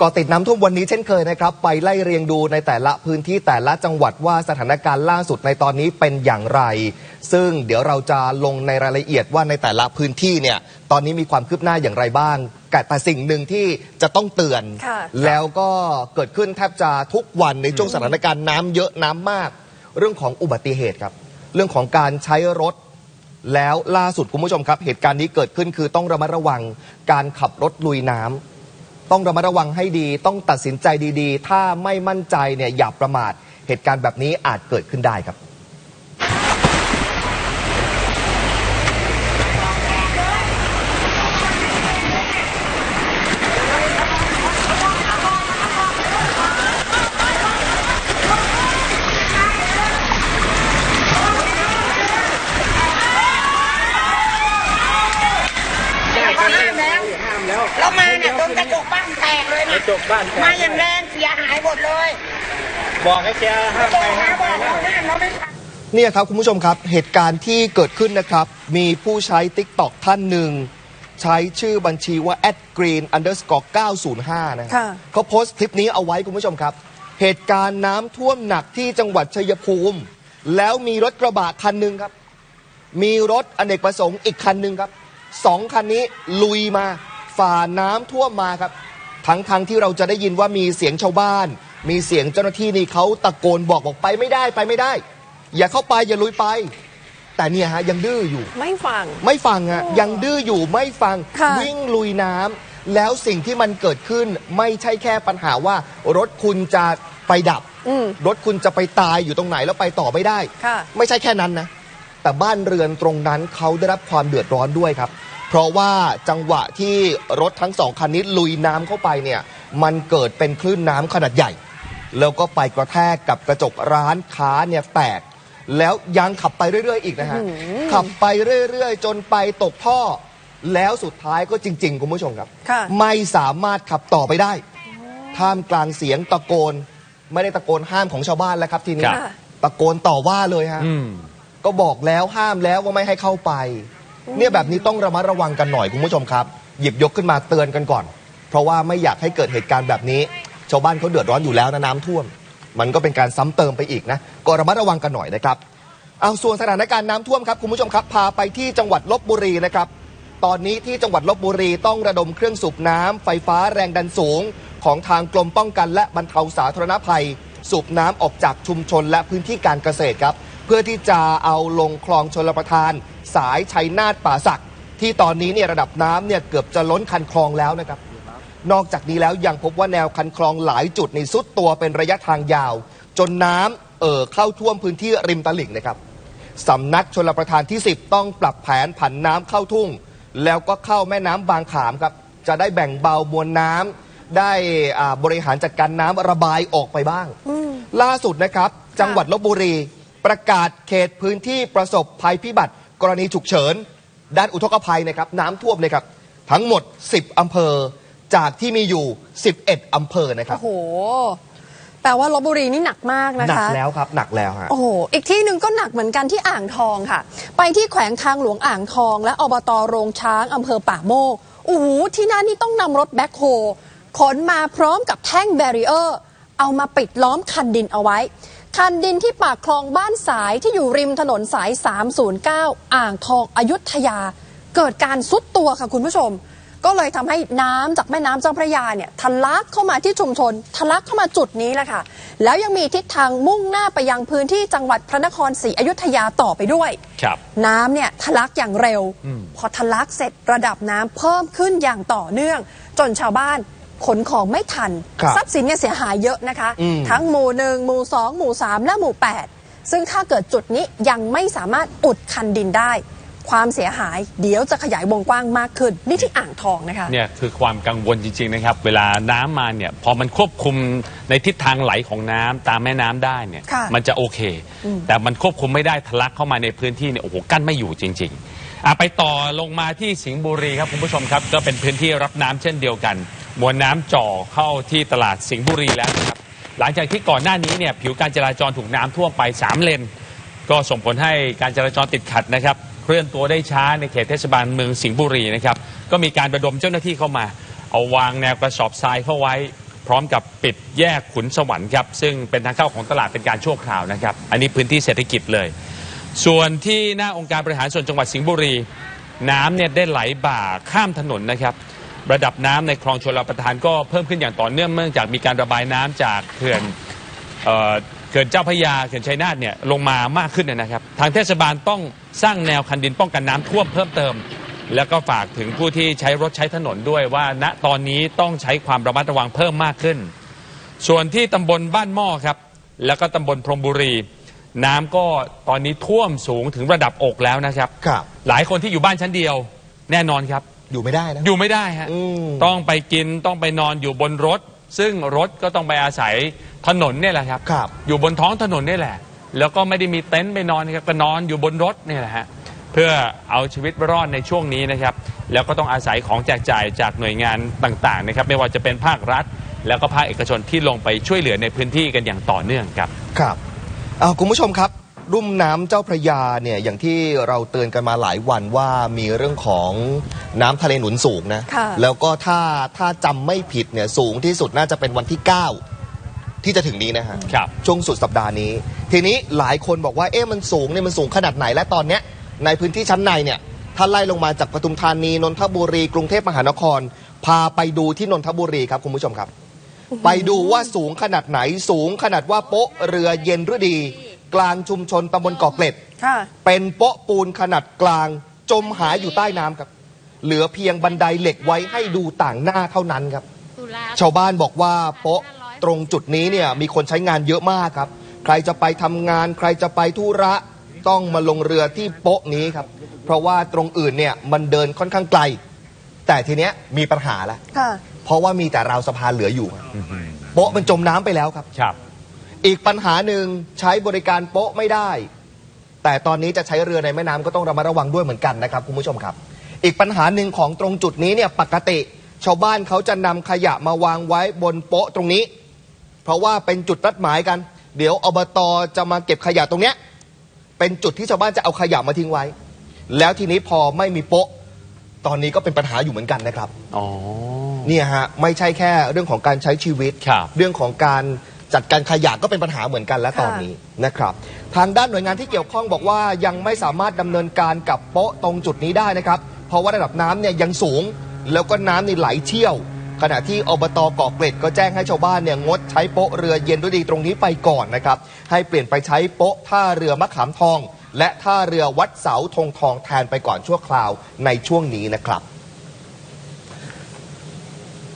ก่อติดน้ำท่วมวันนี้เช่นเคยนะครับ ไปไล่เรียงดูในแต่ละพื้นที่แต่ละจังหวัดว่าสถานการณ์ล่าสุดในตอนนี้เป็นอย่างไร ซึ่งเดี๋ยวเราจะลงในรายละเอียดว่าในแต่ละพื้นที่เนี่ยตอนนี้มีความคืบหน้าอย่างไรบ้าง แต่สิ่งหนึ่งที่จะต้องเตือน ค่ะแล้วก็เกิดขึ้นแทบจะทุกวันในช่วงสถานการณ์น้ำเยอะน้ำมาก เรื่องของอุบัติเหตุครับ เรื่องของการใช้รถ แล้วล่าสุดคุณผู้ชมครับ เหตุการณ์นี้เกิดขึ้นคือต้องระมัดระวังการขับรถลุยน้ำ ต้องระมัดระวังให้ดี ต้องตัดสินใจดีๆ ถ้าไม่มั่นใจเนี่ยอย่าประมาท เหตุการณ์แบบนี้อาจเกิดขึ้นได้ครับ ห้ามแล้ว ห้ามแล้ว เรามาเนี่ยโดนกระจกบ้านแตกเลย ก นะ ระ จกบ้านแตกมาอย่างแรงเสียหายหมดเลยบอกให้แกห้ามบไปอกห้านะมไปบอกแล้เราวห้ามเราไม่ฟังเนี่ยครับคุณผู้ชมครับเหตุการณ์ที่เกิดขึ้นนะครับ มีผู้ใช้ t ิ k t o k ท่านหนึ่ง ใช้ชื่อบัญชีว่า @green underscore 905 นะค่ะเขาโพสต์คลิปนี้เอาไว้คุณผู้ชมครับ เหตุการณ์น้ำท่วมหนักที่จังหวัดชัยภูมิ แล้วมีรถกระบะคันหนึ่งครับ มีรถอเนกประสงค์อีกคันหนึ่งครับสองคันนี้ลุยมาฝ่าน้ำท่วมมาครับ ทั้งทงๆที่เราจะได้ยินว่ามีเสียงชาวบ้าน มีเสียงเจ้าหน้าที่นี่เขาตะโกนบอกบอกไปไม่ได้ไปไม่ได้ อย่าเข้าไปอย่าลุยไป แต่เนี่ยฮะยังดื้ออยู่ ไม่ฟัง ไม่ฟังอะยังดื้ออยู่ไม่ฟังค่ะ วิ่งลุยน้ำแล้วสิ่งที่มันเกิดขึ้นไม่ใช่แค่ปัญหาว่า รถคุณจะไปดับ อืม รถคุณจะไปตายอยู่ตรงไหนแล้วไปต่อไม่ได้ ค่ะ ไม่ใช่แค่นั้นนะ แต่บ้านเรือนตรงนั้นเขาได้รับความเดือดร้อนด้วยครับ เพราะว่าจังหวะที่รถทั้งสองคันนี้ลุยน้ำเข้าไปเนี่ย มันเกิดเป็นคลื่นน้ำขนาดใหญ่ แล้วก็ไปกระแทกกับกระจกร้านค้าเนี่ยแตก แล้วยังขับไปเรื่อยๆ อีกนะฮะ ขับไปเรื่อยๆ จนไปตกท่อ แล้วสุดท้ายก็จริง ๆ คุณผู้ชมครับ ค่ะ ไม่สามารถขับต่อไปได้ ท่ามกลางเสียงตะโกน ไม่ได้ตะโกนห้ามของชาวบ้านแล้วครับทีนี้ครับตะโกนต่อว่าเลยฮะ อืม ก็บอกแล้วห้ามแล้วว่าไม่ให้เข้าไป เนี่ยแบบนี้ต้องระมัดระวังกันหน่อยคุณผู้ชมครับ หยิบยกขึ้นมาเตือนกันก่อน เพราะว่าไม่อยากให้เกิดเหตุการณ์แบบนี้ ชาวบ้านเขาเดือดร้อนอยู่แล้วนะน้ำท่วม มันก็เป็นการซ้ำเติมไปอีกนะก็ระมัดระวังกันหน่อยนะครับเอาส่วนสถานการณ์น้ำท่วมครับคุณผู้ชมครับพาไปที่จังหวัดลบบุรีนะครับ ตอนนี้ที่จังหวัดลบบุรีต้องระดมเครื่องสูบน้ำไฟฟ้าแรงดันสูง ของทางกรมป้องกันและบรรเทาสาธารณภัย สูบน้ำออกจากชุมชนและพื้นที่การเกษตรครับ เพื่อที่จะเอาลงคลองชลประทาน สายชัยนาทป่าสัก ที่ตอนนี้เนี่ยระดับน้ำเนี่ยเกือบจะล้นคันคลองแล้วนะครับ นอกจากนี้แล้วยังพบว่าแนวคันคลองหลายจุดในสุดตัวเป็นระยะทางยาว จนน้ำเอ่อเข้าท่วมพื้นที่ริมตลิ่งนะครับสำนักชลประทานที่ 10 ต้องปรับแผนผันน้ำเข้าทุ่ง แล้วก็เข้าแม่น้ำบางขามครับ จะได้แบ่งเบามวลน้ำได้อ่าบริหารจัดการน้ำระบายออกไปบ้าง ล่าสุดนะครับ จังหวัดลบบุรี ประกาศเขตพื้นที่ประสบภัยพิบัติ กรณีฉุกเฉิน ด้านอุทกภัยนะครับน้ำท่วมเลยครับ ทั้งหมด 10 อำเภอ จากที่มีอยู่ 11 อำเภอนะครับ โอ้โห แปลว่าลบบุรีนี่หนักมากนะหนักคะ แล้วครับ หนักแล้วฮะ โอ้โห อีกที่หนึ่งก็หนักเหมือนกันที่อ่างทองค่ะ ไปที่แขวงทางหลวงอ่างทอง และอบตโรงช้างอำเภอป่าโมกโอ้โหที่นั่นนี่ต้องนำรถแบ็คโฮขนมาพร้อมกับแท่งแบรีเออร์ เอามาปิดล้อมคันดินเอาไว้ คันดินที่ปากคลองบ้านสายที่อยู่ริมถนนสาย 309 อ่างทองอยุธยา เกิดการซุดตัวค่ะคุณผู้ชม ก็เลยทำให้น้ำจากแม่น้ำเจ้าพระยาเนี่ยทะลักเข้ามาที่ชุมชนทะลักเข้ามาจุดนี้แหละค่ะ แล้วยังมีทิศทางมุ่งหน้าไปยังพื้นที่จังหวัดพระนครศรีอยุธยาต่อไปด้วย ครับ น้ำเนี่ยทะลักอย่างเร็ว พอทะลักเสร็จระดับน้ำเพิ่มขึ้นอย่างต่อเนื่อง จนชาวบ้าน ขนของไม่ทัน ครับทรัพย์สินเนี่ยเสียหายเยอะนะคะ อืม ทั้งหมู่หนึ่งหมู่สองหมู่สามและหมู่แปดซึ่งถ้าเกิดจุดนี้ยังไม่สามารถอุดคันดินได้ ความเสียหายเดี๋ยวจะขยายวงกว้างมากขึ้น นี่ที่อ่างทองนะคะ เนี่ยคือความกังวลจริง ๆ นะครับ เวลาน้ำมาเนี่ยพอมันควบคุมในทิศทางไหลของน้ำตามแม่น้ำได้เนี่ยค่ะมันจะโอเค แต่มันควบคุมไม่ได้ทะลักเข้ามาในพื้นที่เนี่ยโอ้โหกั้นไม่อยู่จริงๆอะไปต่อลงมาที่สิงห์บุรีครับคุณผู้ชมครับ ก็เป็นพื้นที่รับน้ำเช่นเดียวกัน มวลน้ำจ่อเข้าที่ตลาดสิงห์บุรีแล้วนะครับ หลังจากที่ก่อนหน้านี้เนี่ยผิวการจราจรถูกน้ำท่วมไป 3 เลน ก็ส่งผลให้การจราจรติดขัดนะครับ เคลื่อนตัวได้ช้าในเขตเทศบาลเมืองสิงห์บุรีนะครับ ก็มีการระดมเจ้าหน้าที่เข้ามา เอาวางแนวกระสอบทรายเข้าไว้ พร้อมกับปิดแยกขุนสวรรค์ครับ ซึ่งเป็นทางเข้าของตลาดเป็นการชั่วคราวนะครับ อันนี้พื้นที่เศรษฐกิจเลย ส่วนที่หน้าองค์การบริหารส่วนจังหวัดสิงห์บุรี น้ำเนี่ยได้ไหลบ่าข้ามถนนนะครับ ระดับน้ำในคลองชลประทานก็เพิ่มขึ้นอย่างต่อเนื่องเนื่องจากมีการระบายน้ำจากเขื่อนเอ่อเขื่อนเจ้าพระยาเขื่อนชัยนาทเนี่ยลงมามากขึ้นนะครับ ทางเทศบาลต้องสร้างแนวคันดินป้องกันน้ำท่วมเพิ่มเติม แล้วก็ฝากถึงผู้ที่ใช้รถใช้ถนนด้วยว่า ณตอนนี้ต้องใช้ความระมัดระวังเพิ่มมากขึ้น ส่วนที่ตำบลบ้านหม้อครับ แล้วก็ตำบลพรหมบุรี น้ำก็ตอนนี้ท่วมสูงถึงระดับอกแล้วนะครับ ครับ หลายคนที่อยู่บ้านชั้นเดียวแน่นอนครับ อยู่ไม่ได้นะ อยู่ไม่ได้ฮะอืม ต้องไปกินต้องไปนอนอยู่บนรถ ซึ่งรถก็ต้องไปอาศัยถนนเนี่ยแหละครับ ครับ อยู่บนท้องถนนนี่แหละ แล้วก็ไม่ได้มีเต็นท์ไปนอนนะครับก็นอนอยู่บนรถเนี่ยแหละฮะ เพื่อเอาชีวิตรอดในช่วงนี้นะครับ แล้วก็ต้องอาศัยของแจกจ่ายจากหน่วยงานต่างๆนะครับ ไม่ว่าจะเป็นภาครัฐ แล้วก็ภาคเอกชนที่ลงไปช่วยเหลือในพื้นที่กันอย่างต่อเนื่องครับ ครับเอาคุณผู้ชมครับ รุ่มน้ำเจ้าพระยาเนี่ยอย่างที่เราเตือนกันมาหลายวันว่ามีเรื่องของน้ำทะเลหนุนสูงนะค่ะ แล้วก็ถ้าถ้าจำไม่ผิดเนี่ยสูงที่สุดน่าจะเป็นวันที่ 9 ที่จะถึงนี้นะฮะครับ ช่วงสุดสัปดาห์นี้ ทีนี้หลายคนบอกว่าเอ๊ะมันสูงเนี่ยมันสูงขนาดไหนและตอนเนี้ยในพื้นที่ชั้นในเนี่ยถ้าไล่ลงมาจากปทุมธานีนนทบุรี กรุงเทพมหานคร พาไปดูที่นนทบุรีครับคุณผู้ชมครับ ไปดูว่าสูงขนาดไหนสูงขนาดว่าโป๊ะเรือเย็นฤดี กลางชุมชนตำบลเกาะเกร็ด ค่ะ เป็นโป๊ะปูนขนาดกลาง จมหายอยู่ใต้น้ำครับ เหลือเพียงบันไดเหล็กไว้ให้ดูต่างหน้าเท่านั้นครับ ชาวบ้านบอกว่าโป๊ะตรงจุดนี้เนี่ยมีคนใช้งานเยอะมากครับ ใครจะไปทำงาน ใครจะไปธุระต้องมาลงเรือที่โป๊ะนี้ครับ เพราะว่าตรงอื่นเนี่ยมันเดินค่อนข้างไกล แต่ทีเนี้ยมีปัญหาแล้วค่ะ เพราะว่ามีแต่ราวสะพานเหลืออยู่ครับโป๊ะมันจมน้ำไปแล้วครับ ครับ อีกปัญหาหนึ่งใช้บริการโป๊ะไม่ได้ แต่ตอนนี้จะใช้เรือในแม่น้ำก็ต้องระมัดระวังด้วยเหมือนกันนะครับคุณผู้ชมครับ อีกปัญหาหนึ่งของตรงจุดนี้เนี่ยปกติ ชาวบ้านเขาจะนำขยะมาวางไว้บนโป๊ะตรงนี้ เพราะว่าเป็นจุดนัดหมายกัน เดี๋ยวอบตจะมาเก็บขยะตรงเนี้ยเป็นจุดที่ชาวบ้านจะเอาขยะมาทิ้งไว้ แล้วทีนี้พอไม่มีโป๊ะ ตอนนี้ก็เป็นปัญหาอยู่เหมือนกันนะครับ อ๋อ เนี่ยฮะไม่ใช่แค่เรื่องของการใช้ชีวิต ครับเรื่องของการ จัดการขยะก็เป็นปัญหาเหมือนกันและค่ะตอนนี้นะครับ ทางด้านหน่วยงานที่เกี่ยวข้องบอกว่ายังไม่สามารถดำเนินการกับโป๊ะตรงจุดนี้ได้นะครับ เพราะว่าระดับน้ำเนี่ยยังสูง แล้วก็น้ำนี่ไหลเชี่ยว ขณะที่อบตเกาะเกร็ดก็แจ้งให้ชาวบ้านเนี่ยงดใช้โป๊ะเรือเย็นด้วยดีตรงนี้ไปก่อนนะครับ ให้เปลี่ยนไปใช้โป๊ะท่าเรือมะขามทอง และท่าเรือวัดเสาธงทองแทนไปก่อนชั่วคราวในช่วงนี้นะครับ